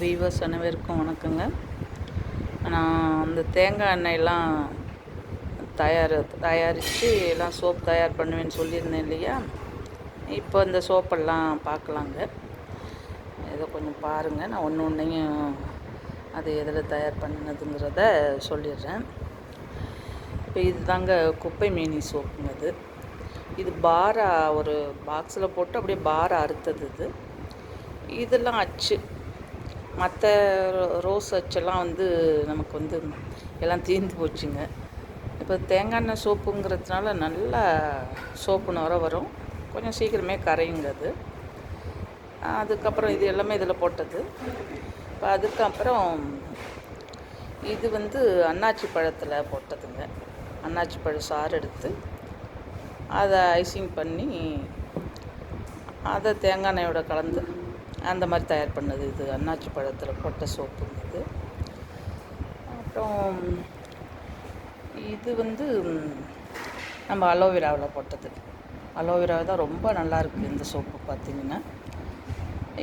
Viewers அனைவருக்கும் வணக்கங்க. நான் அந்த தேங்காய் எண்ணெயெல்லாம் தயார் தயாரித்து எல்லாம் சோப் தயார் பண்ணுவேன்னு சொல்லியிருந்தேன் இல்லையா? இப்போ இந்த சோப்பெல்லாம் பார்க்கலாங்க. ஏதோ கொஞ்சம் பாருங்கள் நான் ஒன்று ஒன்றையும் அது எதில் தயார் பண்ணினதுங்கிறத சொல்லிடுறேன். இப்போ இதுதாங்க குப்பை மேனி சோப்புங்க அது. இது பாரா ஒரு பாக்ஸில் போட்டு அப்படியே பாரா அறுத்தது இது. இதெல்லாம் அச்சு. மற்ற ரோஸ் வச்செல்லாம் வந்து நமக்கு வந்து எல்லாம் தீர்ந்து போச்சுங்க. இப்போ தேங்காய் எண்ணெய் சோப்புங்கிறதுனால நல்லா சோப்பு நுர வரும். கொஞ்சம் சீக்கிரமே கரையுங்க அது. அதுக்கப்புறம் இது எல்லாமே இதில் போட்டது. இப்போ அதுக்கப்புறம் இது வந்து அன்னாச்சி பழத்தில் போட்டதுங்க. அன்னாச்சி பழம் சாறு எடுத்து அதை ஐசிங் பண்ணி அதை தேங்காய் எண்ணெயோட கலந்து அந்த மாதிரி தயார் பண்ணது இது. அன்னாச்சி பழத்தில் போட்ட சோப்பு இது. அப்புறம் இது வந்து நம்ம அலோவேராவில் போட்டது. அலோவேராவை தான் ரொம்ப நல்லாயிருக்கு இந்த சோப்பு பார்த்திங்கன்னா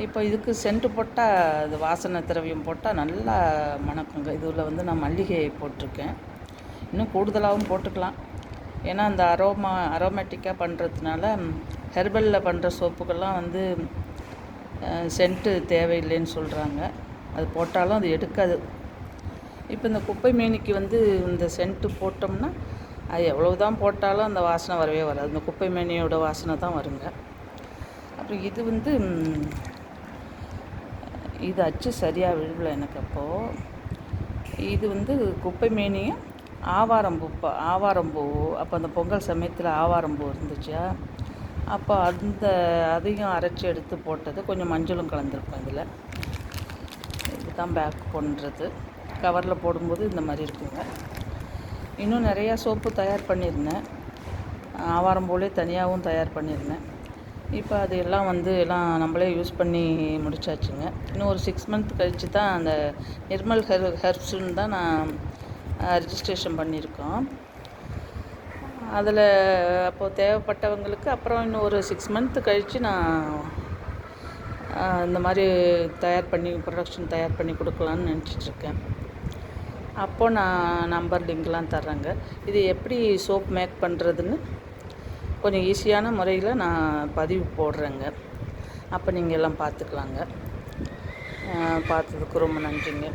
இப்போ இதுக்கு சென்ட்டு போட்டால் அது வாசனை திரவியம் போட்டால் நல்லா மணக்குங்க. இதில் வந்து நான் மல்லிகை போட்டிருக்கேன். இன்னும் கூடுதலாகவும் போட்டுக்கலாம். ஏன்னா அந்த அரோமா அரோமேட்டிக்காக பண்ணுறதுனால ஹெர்பலில் பண்ணுற சோப்புக்கெல்லாம் வந்து சென்ட்டு தேவையில்லைன்னு சொல்கிறாங்க அது போட்டாலும் அது எடுக்காது. இப்போ இந்த குப்பை மேனிக்கு வந்து இந்த சென்ட்டு போட்டோம்னா அது எவ்வளவு தான் போட்டாலும் அந்த வாசனை வரவே வராது. இந்த குப்பை மேனியோட வாசனை தான் வருங்க. அப்புறம் இது வந்து இது அச்சு சரியாக விழுவல எனக்கு அப்போது இது வந்து குப்பை மேனியும் ஆவாரம்பூ ஆவாரம்பூ அப்போ அந்த பொங்கல் சமயத்தில் ஆவாரம்பூ இருந்துச்சா? அப்போ அந்த அதையும் அரைச்சி எடுத்து போட்டது. கொஞ்சம் மஞ்சளும் கலந்துருக்கும் இதில் இதுதான் பேக் பண்ணுறது கவரில் போடும்போது இந்த மாதிரி இருக்குங்க. இன்னும் நிறையா சோப்பு தயார் பண்ணியிருந்தேன். ஆவாரம் போலே தனியாகவும் தயார் பண்ணியிருந்தேன். இப்போ அது எல்லாம் வந்து எல்லாம் நம்மளே யூஸ் பண்ணி முடிச்சாச்சுங்க. இன்னும் ஒரு சிக்ஸ் மந்த் கழித்து தான் அந்த நிர்மல் ஹெர் ஹெர்ப்ஸுன்னு தான் நான் ரிஜிஸ்ட்ரேஷன் பண்ணியிருக்கோம். அதில் அப்போது தேவைப்பட்டவங்களுக்கு அப்புறம் இன்னும் ஒரு சிக்ஸ் மந்த்து கழித்து நான் இந்த மாதிரி தயார் பண்ணி ப்ரொடக்ஷன் தயார் பண்ணி கொடுக்கலான்னு நினச்சிட்ருக்கேன் அப்போது நான் நம்பர் லிங்க்லாம் தர்றேங்க. இது எப்படி சோப் மேக் பண்ணுறதுன்னு கொஞ்சம் ஈஸியான முறையில் நான் பதிவு போடுறேங்க. அப்போ நீங்கள் எல்லாம் பார்த்துக்கலாங்க. பார்த்ததுக்கு ரொம்ப நன்றிங்க.